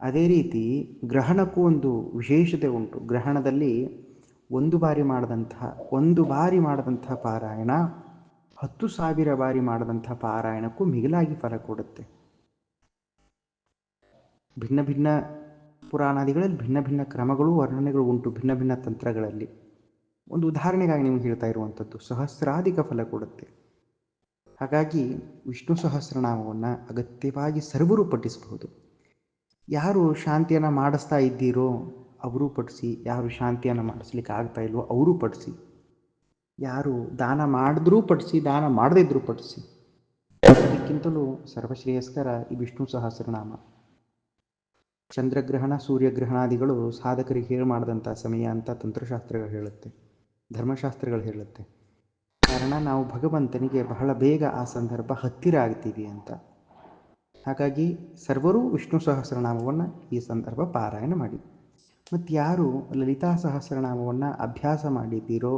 ಅದೇ ರೀತಿ ಗ್ರಹಣಕ್ಕೂ ಒಂದು ವಿಶೇಷತೆ ಉಂಟು. ಗ್ರಹಣದಲ್ಲಿ ಒಂದು ಬಾರಿ ಮಾಡಿದಂತಹ, ಒಂದು ಬಾರಿ ಮಾಡಿದಂತಹ ಪಾರಾಯಣ, ಹತ್ತು ಸಾವಿರ ಬಾರಿ ಮಾಡಿದಂತಹ ಪಾರಾಯಣಕ್ಕೂ ಮಿಗಿಲಾಗಿ ಫಲ ಕೊಡುತ್ತೆ. ಭಿನ್ನ ಭಿನ್ನ ಪುರಾಣಾದಿಗಳಲ್ಲಿ ಭಿನ್ನ ಭಿನ್ನ ಕ್ರಮಗಳು, ವರ್ಣನೆಗಳು ಉಂಟು ಭಿನ್ನ ಭಿನ್ನ ತಂತ್ರಗಳಲ್ಲಿ. ಒಂದು ಉದಾಹರಣೆಗಾಗಿ ನಿಮ್ಗೆ ಹೇಳ್ತಾ ಇರುವಂಥದ್ದು, ಸಹಸ್ರಾಧಿಕ ಫಲ ಕೊಡುತ್ತೆ. ಹಾಗಾಗಿ ವಿಷ್ಣು ಸಹಸ್ರನಾಮವನ್ನು ಅಗತ್ಯವಾಗಿ ಸರ್ವರು ಪಠಿಸಬಹುದು. ಯಾರು ಶಾಂತಿಯನ್ನು ಮಾಡಿಸ್ತಾ ಇದ್ದೀರೋ ಅವರು ಪಡಿಸಿ, ಯಾರು ಶಾಂತಿಯನ್ನು ಮಾಡಿಸ್ಲಿಕ್ಕೆ ಆಗ್ತಾ ಇಲ್ವೋ ಅವರು ಪಡಿಸಿ. ಯಾರು ದಾನ ಮಾಡಿದ್ರೂ ಪಡಿಸಿ, ದಾನ ಮಾಡದಿದ್ರೂ ಪಡಿಸಿ. ಅದಕ್ಕಿಂತಲೂ ಸರ್ವಶ್ರೇಯಸ್ಕರ ಈ ವಿಷ್ಣು ಸಹಸ್ರನಾಮ. ಚಂದ್ರಗ್ರಹಣ, ಸೂರ್ಯಗ್ರಹಣಾದಿಗಳು ಸಾಧಕರಿಗೆ ಹೇಳಿ ಮಾಡಿದಂಥ ಸಮಯ ಅಂತ ತಂತ್ರಶಾಸ್ತ್ರಗಳು ಹೇಳುತ್ತೆ. ಧರ್ಮಶಾಸ್ತ್ರಗಳು ಹೇಳುತ್ತೆ. ಕಾರಣ ನಾವು ಭಗವಂತನಿಗೆ ಬಹಳ ಬೇಗ ಆ ಸಂದರ್ಭ ಹತ್ತಿರ ಆಗ್ತೀವಿ ಅಂತ ಹಾಗಾಗಿ ಸರ್ವರು ವಿಷ್ಣು ಸಹಸ್ರನಾಮವನ್ನು ಈ ಸಂದರ್ಭ ಪಾರಾಯಣ ಮಾಡಿ ಮತ್ತು ಯಾರು ಲಲಿತಾ ಸಹಸ್ರನಾಮವನ್ನು ಅಭ್ಯಾಸ ಮಾಡಿದ್ದೀರೋ,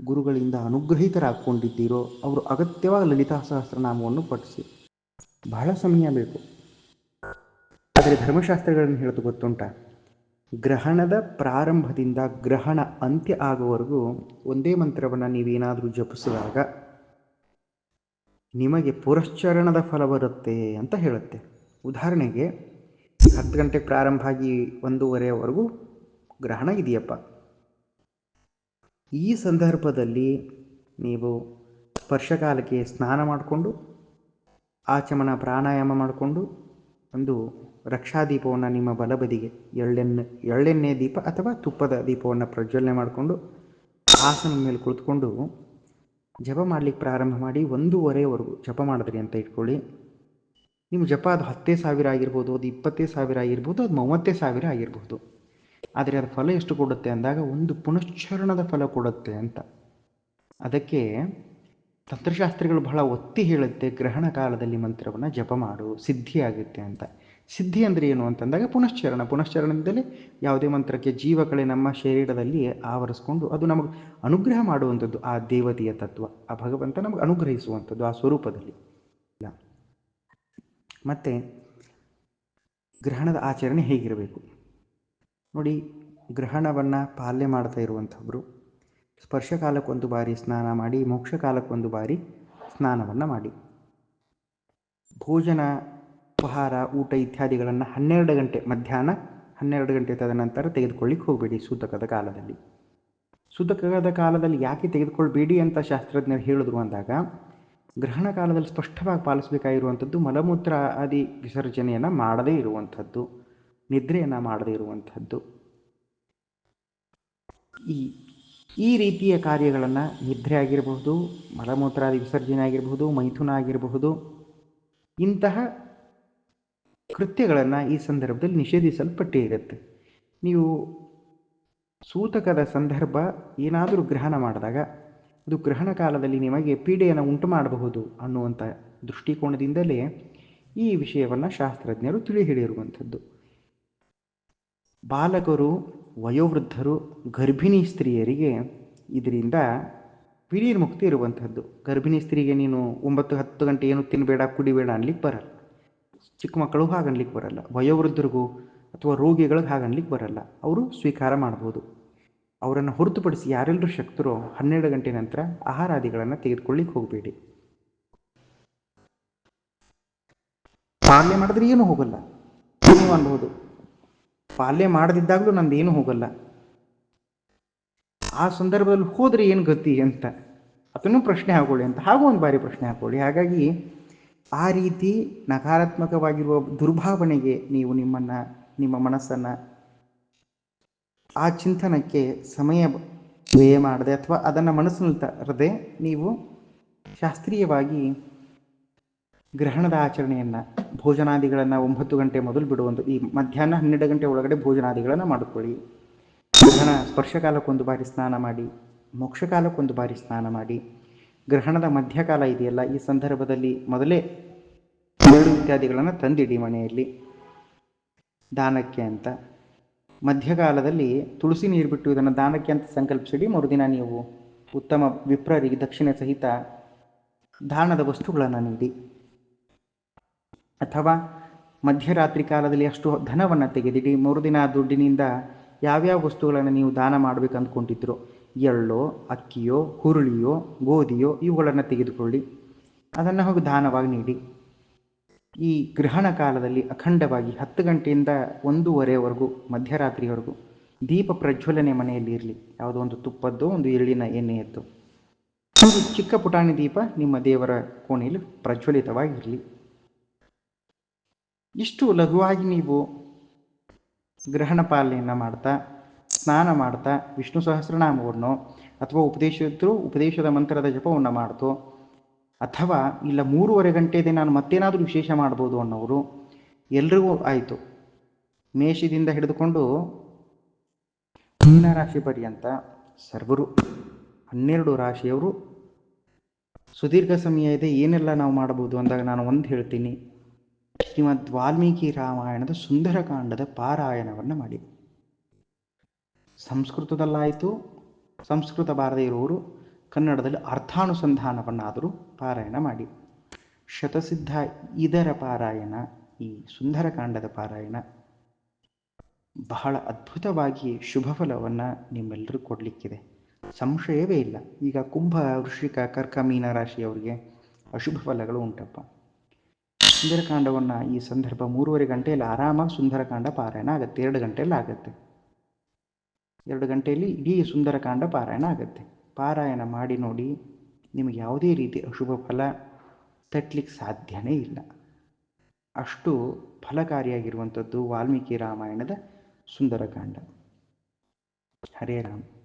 ಗುರುಗಳಿಂದ ಅನುಗ್ರಹಿತರಾಗ್ಕೊಂಡಿದ್ದೀರೋ, ಅವರು ಅಗತ್ಯವಾಗಿ ಲಲಿತಾ ಸಹಸ್ರನಾಮವನ್ನು ಪಠಿಸಿ. ಬಹಳ ಸಮಯ ಬೇಕು. ಆದರೆ ಧರ್ಮಶಾಸ್ತ್ರಗಳನ್ನು ಹೇಳೋದು ಗೊತ್ತುಂಟ? ಗ್ರಹಣದ ಪ್ರಾರಂಭದಿಂದ ಗ್ರಹಣ ಅಂತ್ಯ ಆಗುವವರೆಗೂ ಒಂದೇ ಮಂತ್ರವನ್ನು ನೀವೇನಾದರೂ ಜಪಿಸಿದಾಗ ನಿಮಗೆ ಪುರಶ್ಚರಣದ ಫಲ ಬರುತ್ತೆ ಅಂತ ಹೇಳುತ್ತೆ. ಉದಾಹರಣೆಗೆ, ಹತ್ತು ಗಂಟೆಗೆ ಪ್ರಾರಂಭ ಆಗಿ ಒಂದೂವರೆವರೆಗೂ ಗ್ರಹಣ ಇದೆಯಪ್ಪ. ಈ ಸಂದರ್ಭದಲ್ಲಿ ನೀವು ಸ್ಪರ್ಶಕಾಲಕ್ಕೆ ಸ್ನಾನ ಮಾಡಿಕೊಂಡು, ಆಚಮನ ಪ್ರಾಣಾಯಾಮ ಮಾಡಿಕೊಂಡು, ಒಂದು ರಕ್ಷಾದೀಪವನ್ನು ನಿಮ್ಮ ಬಲಬದಿಗೆ, ಎಳ್ಳೆಣ್ಣೆ ಎಳ್ಳೆಣ್ಣೆ ದೀಪ ಅಥವಾ ತುಪ್ಪದ ದೀಪವನ್ನು ಪ್ರಜ್ವಲನೆ ಮಾಡಿಕೊಂಡು, ಆಸನದ ಮೇಲೆ ಕುಳಿತುಕೊಂಡು ಜಪ ಮಾಡ್ಲಿಕ್ಕೆ ಪ್ರಾರಂಭ ಮಾಡಿ ಒಂದೂವರೆವರೆಗೂ ಜಪ ಮಾಡಿದ್ರಿ ಅಂತ ಇಟ್ಕೊಳ್ಳಿ. ನಿಮ್ಮ ಜಪ ಅದು ಹತ್ತೇ ಸಾವಿರ ಆಗಿರ್ಬೋದು, ಅದು ಇಪ್ಪತ್ತೇ ಸಾವಿರ ಆಗಿರ್ಬೋದು, ಅದು ಮೂವತ್ತೇ ಸಾವಿರ ಆಗಿರ್ಬೋದು. ಆದರೆ ಅದು ಫಲ ಎಷ್ಟು ಕೊಡುತ್ತೆ ಅಂದಾಗ ಒಂದು ಪುನಶ್ಚರಣದ ಫಲ ಕೊಡುತ್ತೆ ಅಂತ. ಅದಕ್ಕೆ ತಂತ್ರಶಾಸ್ತ್ರಿಗಳು ಬಹಳ ಒತ್ತಿ ಹೇಳುತ್ತೆ, ಗ್ರಹಣ ಕಾಲದಲ್ಲಿ ಮಂತ್ರವನ್ನು ಜಪ ಮಾಡು, ಸಿದ್ಧಿಯಾಗುತ್ತೆ ಅಂತ. ಸಿದ್ಧಿ ಅಂದರೆ ಏನು ಅಂತಂದಾಗ ಪುನಶ್ಚರಣ. ಪುನಶ್ಚರಣದಲ್ಲಿ ಯಾವುದೇ ಮಂತ್ರಕ್ಕೆ ಜೀವಕಳೆ ನಮ್ಮ ಶರೀರದಲ್ಲಿ ಆವರಿಸ್ಕೊಂಡು ಅದು ನಮಗೆ ಅನುಗ್ರಹ ಮಾಡುವಂಥದ್ದು, ಆ ದೇವತೆಯ ತತ್ವ. ಆ ಭಗವಂತ ನಮಗೆ ಅನುಗ್ರಹಿಸುವಂಥದ್ದು ಆ ಸ್ವರೂಪದಲ್ಲಿ. ಇಲ್ಲ ಮತ್ತು ಗ್ರಹಣದ ಆಚರಣೆ ಹೇಗಿರಬೇಕು? ನೋಡಿ, ಗ್ರಹಣವನ್ನು ಪಾಲನೆ ಮಾಡ್ತಾ ಇರುವಂಥವ್ರು ಸ್ಪರ್ಶಕಾಲಕ್ಕೊಂದು ಬಾರಿ ಸ್ನಾನ ಮಾಡಿ, ಮೋಕ್ಷ ಕಾಲಕ್ಕೊಂದು ಬಾರಿ ಸ್ನಾನವನ್ನು ಮಾಡಿ. ಭೋಜನ ಉಪಹಾರ, ಊಟ ಇತ್ಯಾದಿಗಳನ್ನು ಹನ್ನೆರಡು ಗಂಟೆ ಮಧ್ಯಾಹ್ನ ಹನ್ನೆರಡು ಗಂಟೆ ತದನಂತರ ತೆಗೆದುಕೊಳ್ಳಿಕ್ಕೆ ಹೋಗಬೇಡಿ ಸೂತಕದ ಕಾಲದಲ್ಲಿ. ಸೂತಕದ ಕಾಲದಲ್ಲಿ ಯಾಕೆ ತೆಗೆದುಕೊಳ್ಬೇಡಿ ಅಂತ ಶಾಸ್ತ್ರಜ್ಞರು ಹೇಳಿದ್ರು ಅಂದಾಗ, ಗ್ರಹಣ ಕಾಲದಲ್ಲಿ ಸ್ಪಷ್ಟವಾಗಿ ಪಾಲಿಸಬೇಕಾಗಿರುವಂಥದ್ದು ಮಲಮೂತ್ರ ಆದಿ ವಿಸರ್ಜನೆಯನ್ನು ಮಾಡದೇ ಇರುವಂಥದ್ದು, ನಿದ್ರೆಯನ್ನು ಮಾಡದೇ ಇರುವಂಥದ್ದು. ಈ ಈ ರೀತಿಯ ಕಾರ್ಯಗಳನ್ನು ನಿದ್ರೆ ಆಗಿರಬಹುದು ಮಲಮೂತ್ರಾದಿ ವಿಸರ್ಜನೆ ಆಗಿರಬಹುದು, ಮೈಥುನ ಆಗಿರಬಹುದು, ಇಂತಹ ಕೃತ್ಯಗಳನ್ನು ಈ ಸಂದರ್ಭದಲ್ಲಿ ನಿಷೇಧಿಸಲ್ಪಟ್ಟೇ ಇರುತ್ತೆ. ನೀವು ಸೂತಕದ ಸಂದರ್ಭ ಏನಾದರೂ ಗ್ರಹಣ ಮಾಡಿದಾಗ, ಅದು ಗ್ರಹಣ ಕಾಲದಲ್ಲಿ ನಿಮಗೆ ಪೀಡೆಯನ್ನು ಉಂಟು ಮಾಡಬಹುದು ಅನ್ನುವಂಥ ದೃಷ್ಟಿಕೋನದಿಂದಲೇ ಈ ವಿಷಯವನ್ನು ಶಾಸ್ತ್ರಜ್ಞರು ತಿಳಿ ಹೇಳಿರುವಂಥದ್ದು ಬಾಲಕರು, ವಯೋವೃದ್ಧರು, ಗರ್ಭಿಣಿ ಸ್ತ್ರೀಯರಿಗೆ ಇದರಿಂದ ವಿನೀರ್ಮುಕ್ತಿ ಇರುವಂಥದ್ದು. ಗರ್ಭಿಣಿ ಸ್ತ್ರೀಗೆ ನೀನು ಒಂಬತ್ತು ಹತ್ತು ಗಂಟೆ ಏನು ತಿನ್ನಬೇಡ ಕುಡಿಬೇಡ ಅನ್ಲಿಕ್ಕೆ ಬರಲ್ಲ. ಚಿಕ್ಕ ಮಕ್ಕಳು ಹಾಗನ್ಲಿಕ್ಕೆ ಬರಲ್ಲ. ವಯೋವೃದ್ಧರಿಗೂ ಅಥವಾ ರೋಗಿಗಳಿಗೆ ಹಾಗನ್ಲಿಕ್ಕೆ ಬರಲ್ಲ. ಅವರು ಸ್ವೀಕಾರ ಮಾಡ್ಬೋದು. ಅವರನ್ನು ಹೊರತುಪಡಿಸಿ ಯಾರೆಲ್ಲರೂ ಶಕ್ತರು ಹನ್ನೆರಡು ಗಂಟೆ ನಂತರ ಆಹಾರಾದಿಗಳನ್ನು ತೆಗೆದುಕೊಳ್ಳಿಕ್ಕೆ ಹೋಗಬೇಡಿ. ಪಾಲ್ಯ ಮಾಡಿದ್ರೆ ಏನೂ ಹೋಗಲ್ಲ. ನೀವು ಅನ್ಬೋದು. ಪಾಲ್ಯ ಮಾಡದಿದ್ದಾಗಲೂ ನಂದು ಏನೂ ಹೋಗಲ್ಲ. ಆ ಸಂದರ್ಭದಲ್ಲಿ ಹೋದ್ರೆ ಏನು ಗತಿ ಅಂತ. ಅದನ್ನು ಪ್ರಶ್ನೆ ಹಾಕೊಳ್ಳಿ ಅಂತ. ಹಾಗೂ ಒಂದು ಬಾರಿ ಪ್ರಶ್ನೆ ಹಾಕೊಳ್ಳಿ. ಹಾಗಾಗಿ ಆ ರೀತಿ ನಕಾರಾತ್ಮಕವಾಗಿರುವ ದುರ್ಭಾವನೆಗೆ ನೀವು ನಿಮ್ಮನ್ನು, ನಿಮ್ಮ ಮನಸ್ಸನ್ನು ಆ ಚಿಂತನಕ್ಕೆ ಸಮಯ ವ್ಯಯ ಮಾಡದೆ ಅಥವಾ ಅದನ್ನು ಮನಸ್ಸಿನಲ್ಲಿ ತರದೆ ನೀವು ಶಾಸ್ತ್ರೀಯವಾಗಿ ಗ್ರಹಣದ ಆಚರಣೆಯನ್ನು, ಭೋಜನಾದಿಗಳನ್ನು ಒಂಬತ್ತು ಗಂಟೆ ಮೊದಲು ಬಿಡುವಂಥ ಈ ಮಧ್ಯಾಹ್ನ ಹನ್ನೆರಡು ಗಂಟೆ ಒಳಗಡೆ ಭೋಜನಾದಿಗಳನ್ನು ಮಾಡಿಕೊಳ್ಳಿ. ಗ್ರಹಣ ಸ್ಪರ್ಶಕಾಲಕ್ಕೊಂದು ಬಾರಿ ಸ್ನಾನ ಮಾಡಿ, ಮೋಕ್ಷಕಾಲಕ್ಕೊಂದು ಬಾರಿ ಸ್ನಾನ ಮಾಡಿ. ಗ್ರಹಣದ ಮಧ್ಯಕಾಲ ಇದೆಯಲ್ಲ, ಈ ಸಂದರ್ಭದಲ್ಲಿ ಮೊದಲೇ ಎರಡು ಇತ್ಯಾದಿಗಳನ್ನು ತಂದಿಡಿ ಮನೆಯಲ್ಲಿ. ದಾನಕ್ಕೆ ಅಂತ. ಮಧ್ಯಕಾಲದಲ್ಲಿ ತುಳಸಿ ನೀರು ಬಿಟ್ಟು ಇದನ್ನು ದಾನಕ್ಕೆ ಅಂತ ಸಂಕಲ್ಪಿಸಿಡಿ, ಮರುದಿನ ನೀವು ಉತ್ತಮ ವಿಪ್ರರಿಗೆ ದಕ್ಷಿಣ ಸಹಿತ ದಾನದ ವಸ್ತುಗಳನ್ನು ನೀಡಿ. ಅಥವಾ ಮಧ್ಯರಾತ್ರಿ ಕಾಲದಲ್ಲಿ ಅಷ್ಟು ಧನವನ್ನು ತೆಗೆದಿಡಿ, ಮರುದಿನ ದುಡ್ಡಿನಿಂದ ಯಾವ್ಯಾವ ವಸ್ತುಗಳನ್ನು ನೀವು ದಾನ ಮಾಡಬೇಕು ಅಂದ್ಕೊಂಡಿದ್ರೋ ಎಳ್ಳೋ, ಅಕ್ಕಿಯೋ, ಹುರುಳಿಯೋ, ಗೋಧಿಯೋ ಇವುಗಳನ್ನು ತೆಗೆದುಕೊಳ್ಳಿ. ಅದನ್ನು ಹೋಗಿ ದಾನವಾಗಿ ನೀಡಿ. ಈ ಗ್ರಹಣ ಕಾಲದಲ್ಲಿ ಅಖಂಡವಾಗಿ ಹತ್ತು ಗಂಟೆಯಿಂದ ಒಂದೂವರೆವರೆಗೂ, ಮಧ್ಯರಾತ್ರಿವರೆಗೂ ದೀಪ ಪ್ರಜ್ವಲನೆ ಮನೆಯಲ್ಲಿ ಇರಲಿ. ಯಾವುದೋ ಒಂದು ತುಪ್ಪದ್ದು, ಒಂದು ಎಳ್ಳಿನ ಎಣ್ಣೆಯದ್ದು. ಒಂದು ಚಿಕ್ಕ ಪುಟಾಣಿ ದೀಪ ನಿಮ್ಮ ದೇವರ ಕೋಣೆಯಲ್ಲಿ ಪ್ರಜ್ವಲಿತವಾಗಿರಲಿ ಇಷ್ಟು ಲಘುವಾಗಿ ನೀವು ಗ್ರಹಣ ಪಾಲನೆಯನ್ನು ಮಾಡ್ತಾ ಸ್ನಾನ ಮಾಡ್ತಾ ವಿಷ್ಣು ಸಹಸ್ರನಾಮವನ್ನು ಅಥವಾ ಉಪದೇಶಿದ್ರು ಉಪದೇಶದ ಮಂತ್ರದ ಜಪವನ್ನು ಮಾಡ್ತು. ಅಥವಾ ಇಲ್ಲ ಮೂರುವರೆ ಗಂಟೆದೆ ನಾನು ಮತ್ತೇನಾದರೂ ವಿಶೇಷ ಮಾಡ್ಬೋದು ಅನ್ನೋರು ಎಲ್ರಿಗೂ ಆಯಿತು. ಮೇಷದಿಂದ ಹಿಡಿದುಕೊಂಡು ಮೀನರಾಶಿ ಪರ್ಯಂತ ಸರ್ವರು, ಹನ್ನೆರಡು ರಾಶಿಯವರು, ಸುದೀರ್ಘ ಸಮಯ ಇದೆ, ಏನೆಲ್ಲ ನಾವು ಮಾಡಬಹುದು ಅಂದಾಗ ನಾನು ಒಂದು ಹೇಳ್ತೀನಿ. ಶ್ರೀಮದ್ ವಾಲ್ಮೀಕಿ ರಾಮಾಯಣದ ಸುಂದರಕಾಂಡದ ಪಾರಾಯಣವನ್ನು ಮಾಡಿ. ಸಂಸ್ಕೃತದಲ್ಲಾಯಿತು. ಸಂಸ್ಕೃತ ಬಾರದೇ ಇರುವವರು ಕನ್ನಡದಲ್ಲಿ ಅರ್ಥಾನುಸಂಧಾನವನ್ನಾದರೂ ಪಾರಾಯಣ ಮಾಡಿ. ಶತಸಿದ್ಧ ಇದರ ಪಾರಾಯಣ, ಈ ಸುಂದರಕಾಂಡದ ಪಾರಾಯಣ ಬಹಳ ಅದ್ಭುತವಾಗಿ ಶುಭ ಫಲವನ್ನು ನಿಮ್ಮೆಲ್ಲರೂ ಕೊಡಲಿಕ್ಕಿದೆ. ಸಂಶಯವೇ ಇಲ್ಲ. ಈಗ ಕುಂಭ, ವೃಶ್ಚಿಕ, ಕರ್ಕ, ಮೀನ ರಾಶಿಯವರಿಗೆ ಅಶುಭ ಫಲಗಳು ಉಂಟಪ್ಪ. ಸುಂದರಕಾಂಡವನ್ನು ಈ ಸಂದರ್ಭ ಮೂರುವರೆ ಗಂಟೆಯಲ್ಲಿ ಆರಾಮಾಗಿ ಸುಂದರಕಾಂಡ ಪಾರಾಯಣ ಆಗುತ್ತೆ. ಎರಡು ಗಂಟೆಯಲ್ಲಿ ಆಗುತ್ತೆ. ಎರಡು ಗಂಟೆಯಲ್ಲಿ ಇಡೀ ಸುಂದರಕಾಂಡ ಪಾರಾಯಣ ಆಗುತ್ತೆ. ಪಾರಾಯಣ ಮಾಡಿ ನೋಡಿ ನಿಮಗೆ ಯಾವುದೇ ರೀತಿ ಅಶುಭ ಫಲ ತಟ್ಟಲಿಕ್ಕೆ ಸಾಧ್ಯನೇ ಇಲ್ಲ. ಅಷ್ಟು ಫಲಕಾರಿಯಾಗಿರುವಂಥದ್ದು ವಾಲ್ಮೀಕಿ ರಾಮಾಯಣದ ಸುಂದರಕಾಂಡ. ಹರೇ ರಾಮ್.